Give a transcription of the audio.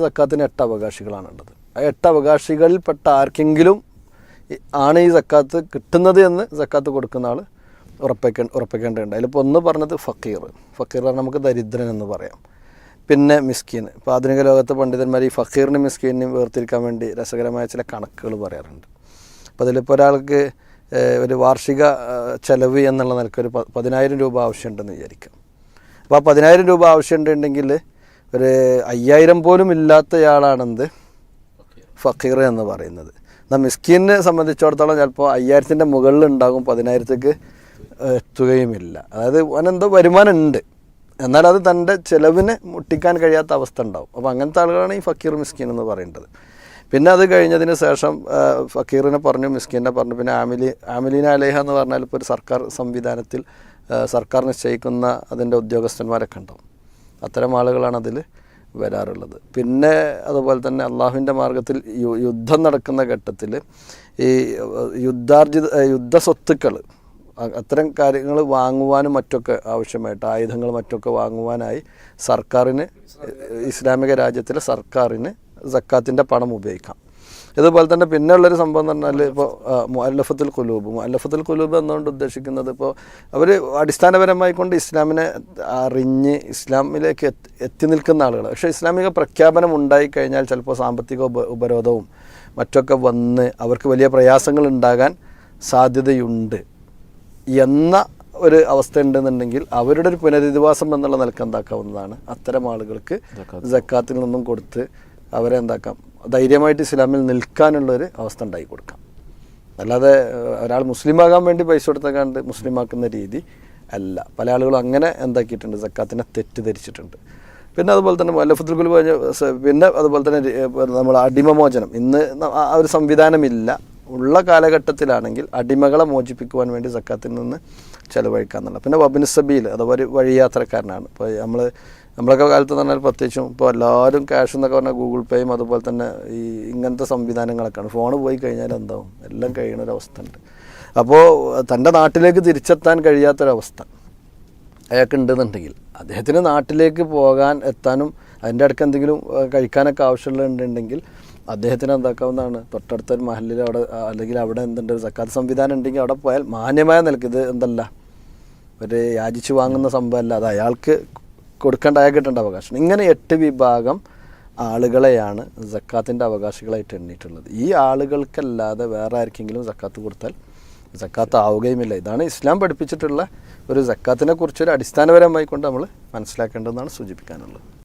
സക്കാത്തിന് എട്ട് അവകാശികളാണുള്ളത്. ആ എട്ട് അവകാശികളിൽപ്പെട്ട ആർക്കെങ്കിലും ആണ് ഈ സക്കാത്ത് കിട്ടുന്നത് എന്ന് സക്കാത്ത് കൊടുക്കുന്ന ആൾ ഉറപ്പിക്ക ഉറപ്പിക്കേണ്ടതുണ്ട്. അതിലിപ്പോൾ ഒന്ന് പറഞ്ഞത് ഫക്കീർ. ഫക്കീർ പറഞ്ഞാൽ നമുക്ക് ദരിദ്രൻ എന്ന് പറയാം. പിന്നെ മിസ്കീൻ. ഇപ്പോൾ ആധുനിക ലോകത്തെ പണ്ഡിതന്മാർ ഈ ഫക്കീറിനും മിസ്കീനും വേർതിരിക്കാൻ വേണ്ടി രസകരമായ ചില കണക്കുകൾ പറയാറുണ്ട്. അപ്പോൾ അതിലിപ്പോൾ ഒരാൾക്ക് ഒരു വാർഷിക ചെലവ് എന്നുള്ള നിലയ്ക്ക് ഒരു പതിനായിരം രൂപ ആവശ്യമുണ്ടെന്ന് വിചാരിക്കാം. അപ്പോൾ ആ പതിനായിരം രൂപ ആവശ്യമുണ്ടെങ്കിൽ ഒരു അയ്യായിരം പോലും ഇല്ലാത്തയാളാണെന്ത്? ഫക്കീർ. എന്ന് പറയുന്നത്. എന്നാൽ മിസ്കീനെ സംബന്ധിച്ചിടത്തോളം ചിലപ്പോൾ അയ്യായിരത്തിന്റെ മുകളിൽ ഉണ്ടാകും പതിനായിരത്തേക്ക് എത്തുകയുമില്ല അതായത് അവനെന്തോ വരുമാനം ഉണ്ട് എന്നാൽ അത് തന്റെ ചിലവിന് മുട്ടിക്കാൻ കഴിയാത്ത അവസ്ഥ ഉണ്ടാവും. അപ്പോൾ അങ്ങനത്തെ ആളുകളാണ് ഈ ഫക്കീർ മിസ്കീൻ എന്ന് പറയേണ്ടത് പിന്നെ അത് കഴിഞ്ഞതിന് ശേഷം ഫക്കീറിനെ പറഞ്ഞു മിസ്കീനെ പറഞ്ഞു പിന്നെ ആമിലി ആമിലീന അലേഹ എന്ന് പറഞ്ഞാൽ ഇപ്പോൾ ഒരു സർക്കാർ സംവിധാനത്തിൽ സർക്കാർ നിശ്ചയിക്കുന്ന അതിന്റെ ഉദ്യോഗസ്ഥന്മാരൊക്കെ ഉണ്ടാവും. അത്തരം ആളുകളാണ് അതിൽ വരാറുള്ളത്. പിന്നെ അതുപോലെ തന്നെ അള്ളാഹുവിന്റെ മാർഗത്തിൽ യുദ്ധം നടക്കുന്ന ഘട്ടത്തിൽ ഈ യുദ്ധാർജിത യുദ്ധ സ്വത്തുക്കൾ അത്തരം കാര്യങ്ങൾ വാങ്ങുവാനും മറ്റൊക്കെ ആവശ്യമായിട്ട് ആയുധങ്ങൾ മറ്റൊക്കെ വാങ്ങുവാനായി സർക്കാരിന് ഇസ്ലാമിക രാജ്യത്തിലെ സർക്കാരിന് സക്കാത്തിന്റെ പണം ഉപയോഗിക്കാം. ഇതുപോലെ തന്നെ പിന്നെ ഉള്ളൊരു സംഭവം എന്ന് പറഞ്ഞാൽ ഇപ്പോൾ മുഅല്ലഫത്തുൽ കുലൂബ് മുഅല്ലഫത്തുൽ കുലൂബ് എന്നുകൊണ്ട് ഉദ്ദേശിക്കുന്നത് ഇപ്പോൾ അവർ അടിസ്ഥാനപരമായി കൊണ്ട് ഇസ്ലാമിനെ അറിഞ്ഞ് ഇസ്ലാമിലേക്ക് എത്തി എത്തി നിൽക്കുന്ന ആളുകൾ പക്ഷേ ഇസ്ലാമിക പ്രഖ്യാപനം ഉണ്ടായി കഴിഞ്ഞാൽ ചിലപ്പോൾ സാമ്പത്തിക ഉപ ഉപരോധവും മറ്റൊക്കെ വന്ന് അവർക്ക് വലിയ പ്രയാസങ്ങൾ ഉണ്ടാകാൻ സാധ്യതയുണ്ട് എന്ന ഒരു അവസ്ഥ ഉണ്ടെന്നുണ്ടെങ്കിൽ അവരുടെ ഒരു പുനരധിവാസം എന്നുള്ള നിലയ്ക്ക് എന്താക്കാവുന്നതാണ്. അത്തരം ആളുകൾക്ക് ജക്കാത്തിൽ നിന്നും കൊടുത്ത് അവരെ എന്താക്കാം? ധൈര്യമായിട്ട് ഇസ്ലാമിൽ നിൽക്കാനുള്ള ഒരു അവസ്ഥ ഉണ്ടാക്കി കൊടുക്കാം. അല്ലാതെ ഒരാൾ മുസ്ലിമാകാൻ വേണ്ടി പൈസ കൊടുത്തക്കാണ്ട് മുസ്ലിമാക്കുന്ന രീതി അല്ല. പല ആളുകളും അങ്ങനെ എന്താക്കിയിട്ടുണ്ട്. സക്കാത്തിനെ തെറ്റിദ്ധരിച്ചിട്ടുണ്ട്. പിന്നെ അതുപോലെ തന്നെ മല്ലഫത്തുൽ കുൽ പറഞ്ഞ പിന്നെ അതുപോലെ തന്നെ നമ്മൾ അടിമമോചനം ഇന്ന് ആ ഒരു സംവിധാനമില്ല. ഉള്ള കാലഘട്ടത്തിലാണെങ്കിൽ അടിമകളെ മോചിപ്പിക്കുവാൻ വേണ്ടി സക്കാത്തിൽ നിന്ന് ചിലവഴിക്കാന്നുള്ള പിന്നെ വബിൻ സബീൽ അഥവാ ഒരു വഴിയാത്രക്കാരനാണ്. ഇപ്പോൾ നമ്മൾ നമ്മളൊക്കെ കാലത്ത് പറഞ്ഞാൽ പ്രത്യേകിച്ചും ഇപ്പോൾ എല്ലാവരും ക്യാഷ് എന്നൊക്കെ പറഞ്ഞാൽ ഗൂഗിൾ പേയും അതുപോലെ തന്നെ ഈ ഇങ്ങനത്തെ സംവിധാനങ്ങളൊക്കെയാണ്. ഫോൺ പോയി കഴിഞ്ഞാൽ എന്താവും? എല്ലാം കഴിയുന്ന ഒരു അവസ്ഥ ഉണ്ട്. അപ്പോൾ തന്റെ നാട്ടിലേക്ക് തിരിച്ചെത്താൻ കഴിയാത്തൊരവസ്ഥ അയാൾക്ക് ഉണ്ടെന്നുണ്ടെങ്കിൽ അദ്ദേഹത്തിന് നാട്ടിലേക്ക് പോകാൻ എത്താനും അതിന്റെ ഇടയ്ക്ക് എന്തെങ്കിലും കഴിക്കാനൊക്കെ ആവശ്യമുള്ളതുണ്ടെങ്കിൽ അദ്ദേഹത്തിന് എന്താക്കാവുന്നതാണ്? തൊട്ടടുത്ത ഒരു മഹലിൽ അവിടെ അല്ലെങ്കിൽ അവിടെ എന്തുണ്ട് സക്കാത്ത് സംവിധാനം ഉണ്ടെങ്കിൽ അവിടെ പോയാൽ മാന്യമായ നിലയ്ക്ക് ഇത് എന്തല്ല? ഒരു യാചിച്ച് വാങ്ങുന്ന സംഭവമല്ല. അത് അയാൾക്ക് കൊടുക്കേണ്ട കിട്ടേണ്ട അവകാശം. ഇങ്ങനെ എട്ട് വിഭാഗം ആളുകളെയാണ് സക്കാത്തിന്റെ അവകാശികളായിട്ട് എണ്ണിയിട്ടുള്ളത്. ഈ ആളുകൾക്കല്ലാതെ വേറെ ആർക്കെങ്കിലും സക്കാത്ത് കൊടുത്താൽ സക്കാത്ത് ആവുകയുമില്ല. ഇതാണ് ഇസ്ലാം പഠിപ്പിച്ചിട്ടുള്ള ഒരു സക്കാത്തിനെ കുറിച്ചൊരു അടിസ്ഥാനപരമായി കൊണ്ട് നമ്മൾ മനസ്സിലാക്കേണ്ടതെന്നാണ് സൂചിപ്പിക്കാനുള്ളത്.